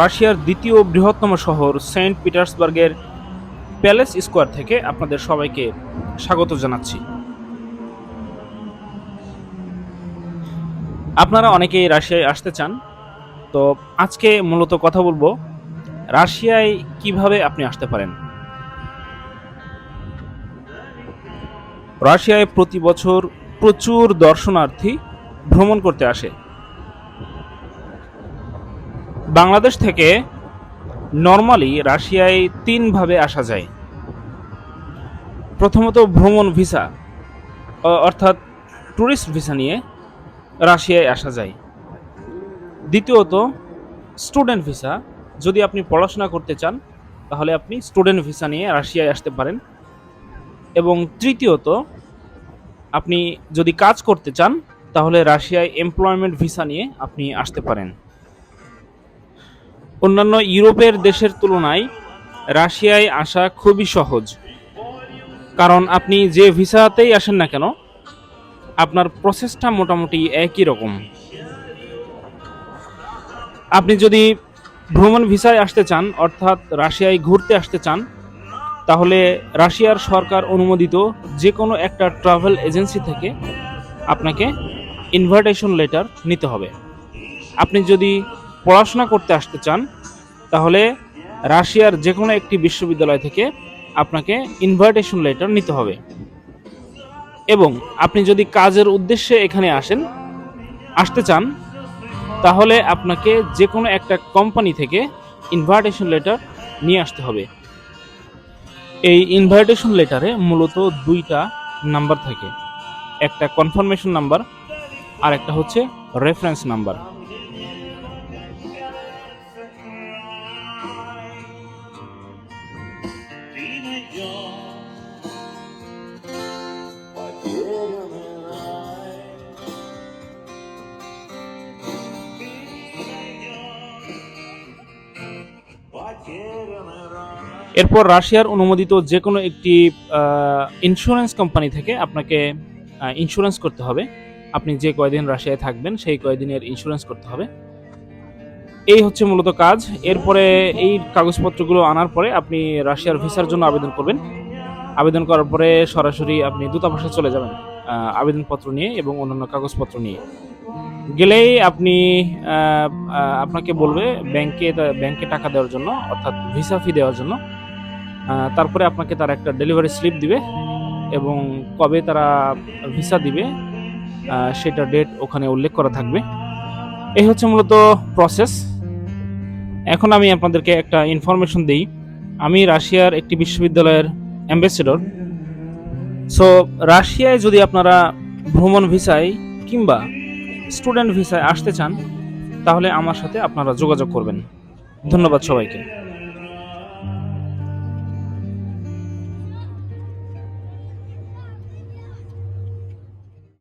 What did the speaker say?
রাশিয়ার দ্বিতীয় বৃহত্তম শহর সেন্ট পিটার্সবার্গের প্যালেস স্কোয়ার থেকে আপনাদের সবাইকে স্বাগত জানাচ্ছি। আপনারা অনেকেই রাশিয়ায় আসতে চান, তো আজকে মূলত কথা বলব রাশিয়ায় কীভাবে আপনি আসতে পারেন। রাশিয়ায় প্রতি বছর প্রচুর দর্শনার্থী ভ্রমণ করতে আসে। বাংলাদেশ থেকে নর্মালি রাশিয়ায় তিনভাবে আসা যায়। প্রথমত ভ্রমণ ভিসা অর্থাৎ ট্যুরিস্ট ভিসা নিয়ে রাশিয়ায় আসা যায়। দ্বিতীয়ত স্টুডেন্ট ভিসা, যদি আপনি পড়াশোনা করতে চান, তাহলে আপনি স্টুডেন্ট ভিসা নিয়ে রাশিয়ায় আসতে পারেন। এবং তৃতীয়ত, আপনি যদি কাজ করতে চান, তাহলে রাশিয়ায় এমপ্লয়মেন্ট ভিসা নিয়ে আপনি আসতে পারেন। অন্যান্য ইউরোপের দেশের তুলনায় রাশিয়ায় আসা খুবই সহজ। কারণ আপনি যে ভিসাতেই আসেন না কেন, আপনার প্রসেসটা মোটামুটি একই রকম। আপনি যদি ভ্রমণ ভিসায় আসতে চান, অর্থাৎ রাশিয়ায় ঘুরতে আসতে চান, তাহলে রাশিয়ার সরকার অনুমোদিত যে কোনো একটা ট্রাভেল এজেন্সি থেকে আপনাকে ইনভাইটেশন লেটার নিতে হবে। আপনি যদি পড়াশোনা করতে আসতে চান, তাহলে রাশিয়ার যে কোনো একটি বিশ্ববিদ্যালয় থেকে আপনাকে ইনভাইটেশন লেটার নিতে হবে। এবং আপনি যদি কাজের উদ্দেশ্যে এখানে আসেন, আসতে চান, তাহলে আপনাকে যে কোনো একটা কোম্পানি থেকে ইনভাইটেশন লেটার নিয়ে আসতে হবে। এই ইনভাইটেশন লেটারে মূলত দুইটা নাম্বার থাকে। একটা কনফার্মেশন নাম্বার আর একটা হচ্ছে রেফারেন্স নাম্বার এরপর রাশিয়ার অনুমোদিত যে কোনো একটি ইন্স্যুরেন্স কোম্পানি থেকে আপনাকে ইন্স্যুরেন্স করতে হবে। আপনি যে কয়দিন রাশিয়ায় থাকবেন, সেই কয়দিনের ইন্স্যুরেন্স করতে হবে। এই হচ্ছে মূলত কাজ। এরপরে এই কাগজপত্রগুলো আনার পরে আপনি রাশিয়ার ভিসার জন্য আবেদন করবেন। আবেদন করার পরে সরাসরি আপনি দূতাবাসে চলে যাবেন আবেদনপত্র নিয়ে এবং অন্যান্য কাগজপত্র নিয়ে। গেলেই আপনি আপনাকে বলবে ব্যাংকে ব্যাংকে টাকা দেওয়ার জন্য, অর্থাৎ ভিসা ফি দেওয়ার জন্য। তারপরে আপনাকে তারা একটা ডেলিভারি স্লিপ দিবে এবং কবে তারা ভিসা দিবে সেটা ডেট ওখানে উল্লেখ করা থাকবে। এই হচ্ছে মূলত প্রসেস এখন আমি আপনাদেরকে একটা ইনফরমেশন দিই। আমি রাশিয়ার একটি বিশ্ববিদ্যালয়ের অ্যাম্বাসেডর সো রাশিয়ায় যদি আপনারা ভ্রমণ ভিসায় কিংবা স্টুডেন্ট ভিসায় আসতে চান, তাহলে আমার সাথে আপনারা যোগাযোগ করবেন। ধন্যবাদ সবাইকে।